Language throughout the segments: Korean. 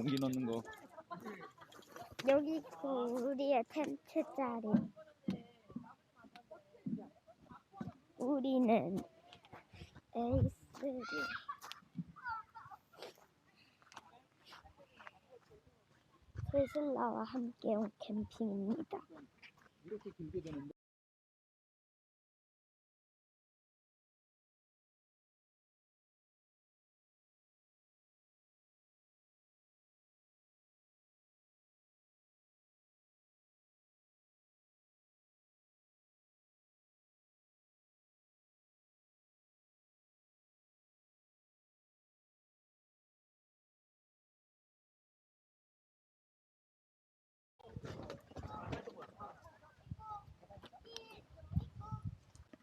공기 넣는 거. 여기 그 우리의 텐트 자리. 우리는 A3. 테슬라와 함께 온 캠핑입니다. 이렇게 길게 되는데.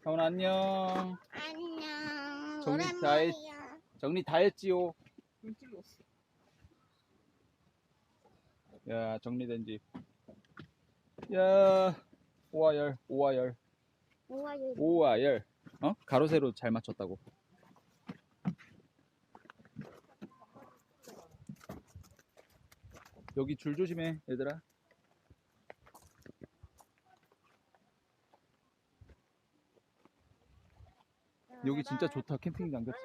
가훈 안녕. 안녕. 정리 다 했- 오랜만이야. 정리 다 했지요. 야 정리된 집. 야 오와열 오와열 우와 여기 오와열. 어? 가로 세로 잘 맞췄다고. 여기 줄 조심해 얘들아. 여기 진짜 좋다 캠핑장 그치?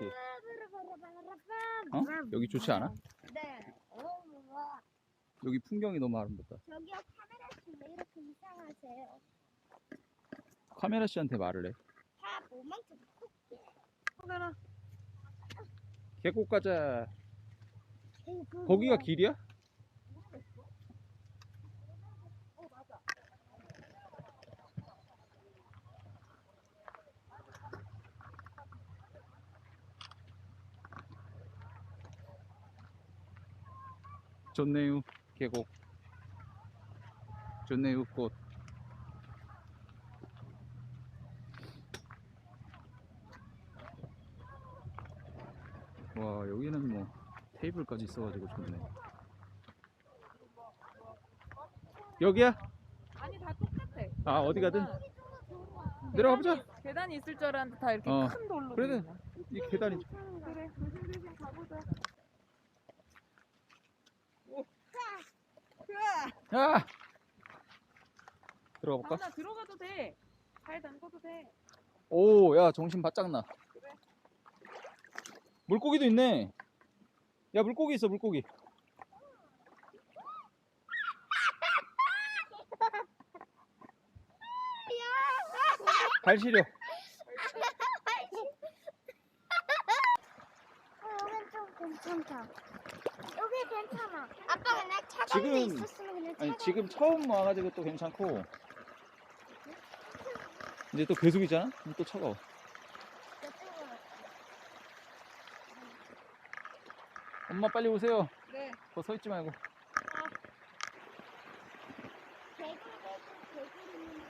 어? 여기 좋지 않아? 네. 여기 풍경이 너무 아름답다. 저기요 카메라 씨왜 이렇게 이상하세요? 카메라 씨한테 말을 해. 다좀 카메라 계곡 가자. 그 거기가 길이야? 좋네요 계곡 좋네요 꽃 와 여기는 뭐 테이블까지 있어가지고 좋네 여기야? 아니 다 똑같아. 아 어디 가든 내려가 보자 계단이, 있을 줄 알았는데 다 이렇게 어, 큰 돌로. 그래도-. 이 계단이 그래 조심조심 가보자. 오. 으아! 야 들어가 볼까? 다은아 들어가도 돼. 발 담궈도 돼. 오, 야, 정신 바짝 나. 물고기도 있네. 야, 물고기 있어, 물고기. 발 시려. 어, 여긴 좀 괜찮다. 괜찮아. 아빠 그냥 차가운 데 지금- 있었으면 그냥 아니, 차가운 지금 처음 와가지고 또 괜찮고. 이제 또 계속이잖아? 그럼 또 차가워. 엄마 빨리 오세요. 네. 거서 있지 말고. 개굴 개굴 개굴이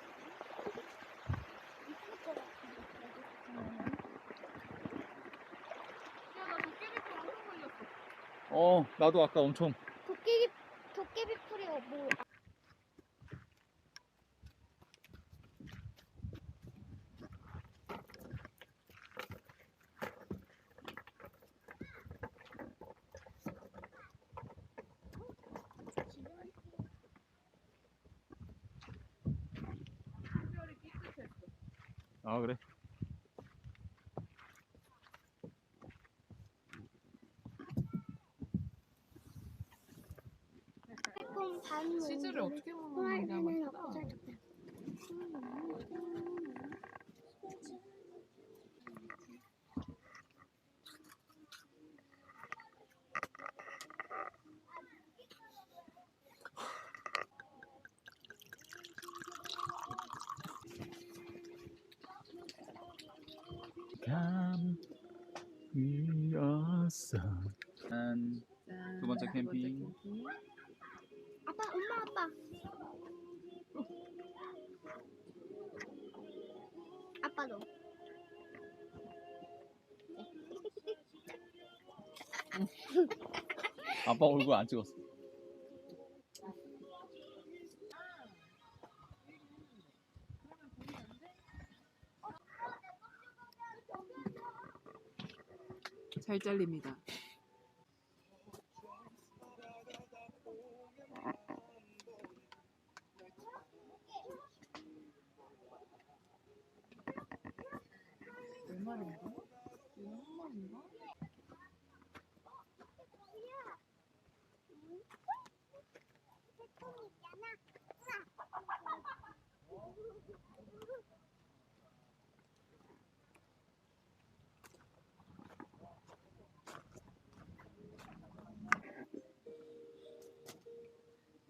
있을 것 같은데. 야나 도깨비풀 엄청 걸렸어. 어, 나도 아까 엄청. 도깨비 도깨비 풀이 뭐 특별히 삐끗했어. 아, 그래? 조금 반 치즈를 정도를 어떻게 먹는 건지 후라이팬에 한번 넣고 찾아. 살짝 감 위어서 짠. 두 번째 캠핑. 아빠 엄마 아빠 아빠도 아빠 얼굴 안 찍었어. 잘 잘립니다. 마리인가? 이거 한 마리인가?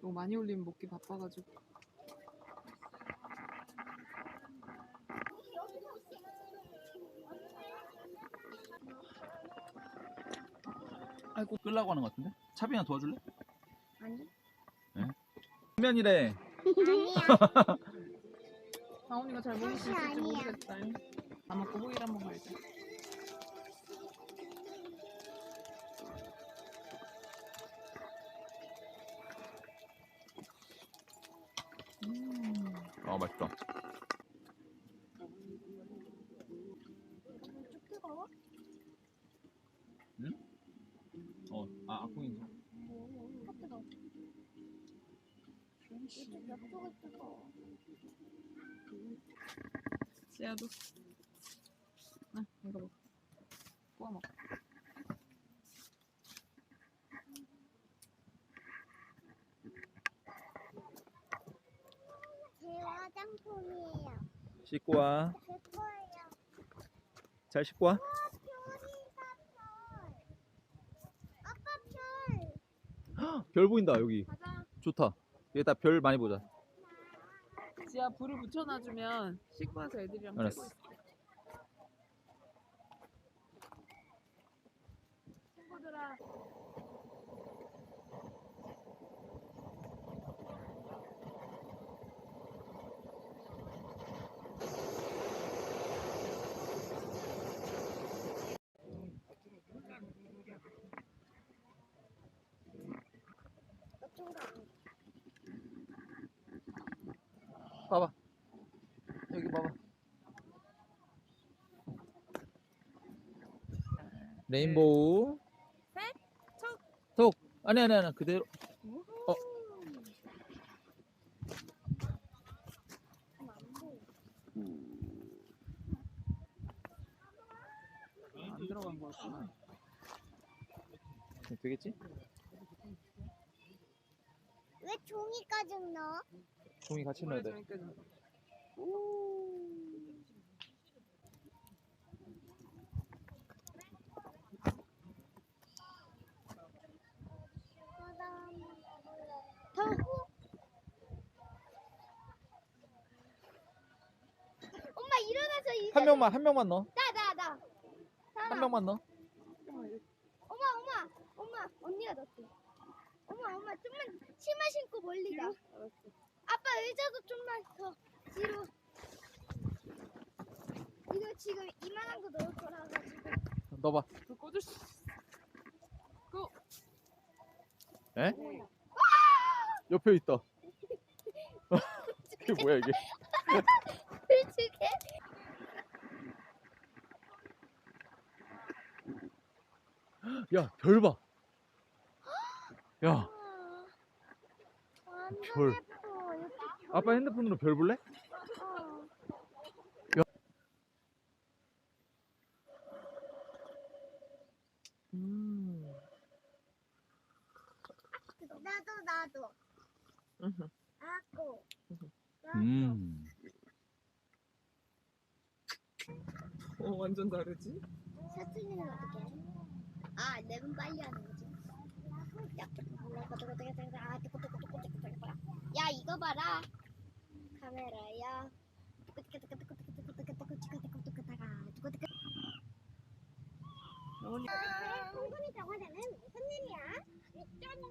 너무 많이 올리면 먹기 바빠가지고. 아이고 끌라고 하는 것 같은데? 차빈아 도와줄래? 아니. 면이래. 아니야. 다운이가 잘 먹을 수 있을지 아니야. 모르겠다. 다 먹고 호일 한번 갈자. 음. 아 맛있다. 쭉 뜨거워? 어, 아 악궁인지. 쭉 뜨거워. 이쪽 옆쪽을 뜨거워. 지아도. 아, 이거 먹. 구워 먹. 제 화장품이에요. 씻고 와. 제 거예요. 잘 씻고 와. 와, 별이다, 별. 아빠 별. 별 보인다 여기. 가자. 좋다. 여기 다 별 많이 보자. 지아 불을 붙여놔주면 씻고 와서 애들이랑 알았어. 쬐고 있어. 친구들아. 어떤 거? 봐봐. 여기 봐봐. 레인보우. 톡. 아니 아니 아니 그대로. 어. 안 들어간 거였구나. 되겠지? 왜 종이까지 넣어? 종이 같이 넣어야 돼. 엄마 일어나서 이제 한 명만 한 명만 넣어. 나나 나. 한 명만 넣어. 엄마 엄마 엄마 언니가 넣었대. 엄마 엄마 좀만 치마 신고 멀리 가. 아빠 의자도 좀만 더 뒤로. 이거 지금 이만한 거 넣을 거라 가지고. 넣어봐. 불 꺼줄 수 있어. 고! 에? 네. 옆에 있다. 이게 뭐야 이게? 솔직해? 야 별 봐. 야 완전 별. 예뻐. 아빠 핸드폰으로 별 볼래? 어. 음. 나도 나도. 아고. 음. 어, 완전 다르지? 사투리는 어떻게 해? 아, 랩은 빨리 하는 거지. 야 이거 봐라. 카메라야. 아, 아, 아 공군이 정화되는 무슨 일이야? 있잖아.